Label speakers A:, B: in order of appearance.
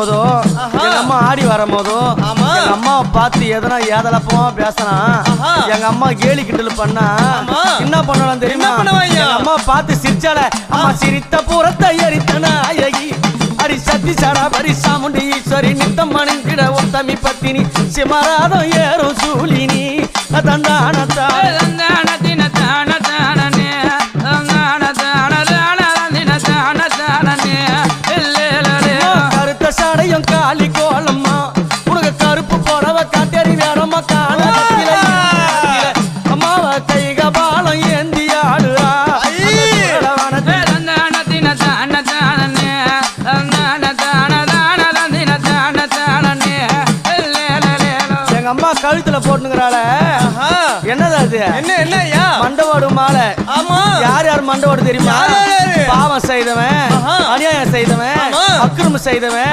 A: போதோ
B: ஆஹா.
A: எங்க அம்மா ஆடி வரும் போதோ
B: ஆமா.
A: எங்க அம்மாவை பார்த்து எதனா ஏதலப்பமா பேசினா. எங்க அம்மா கேலி கிண்டல் பண்ணா. என்ன பண்ணலாம் தெரியுமா அம்மா பார்த்து சிரிச்சால அம்மா சிரித்த புறத்தை எரித்த நாயகி அடி சத்தி சடா பரி சாமுண்டி ஈஸ்வரி நித்தம் மணிந்திட உத்தமி பத்தினி சிமராதம் ஏறும் சூலினி தந்தானத்தா சாடையும் காலி கோலம்மா. உனக்கு கருப்பு புடவ காட்டேரி வேறம்மா காண அம்மாவ கைக பாலம் ஏந்தி ஆடுறா. எங்க அம்மா கழுத்துல போட்டுங்கிறாள. என்னது அது?
B: என்ன என்ன
A: மண்டவோடு மாலை.
B: ஆமா.
A: யார் யார் மண்டவோடு தெரியுமா? பாவம் செய்தவன். அநியாயம் செய்தவன். அக்கிரமம் செய்தவன்.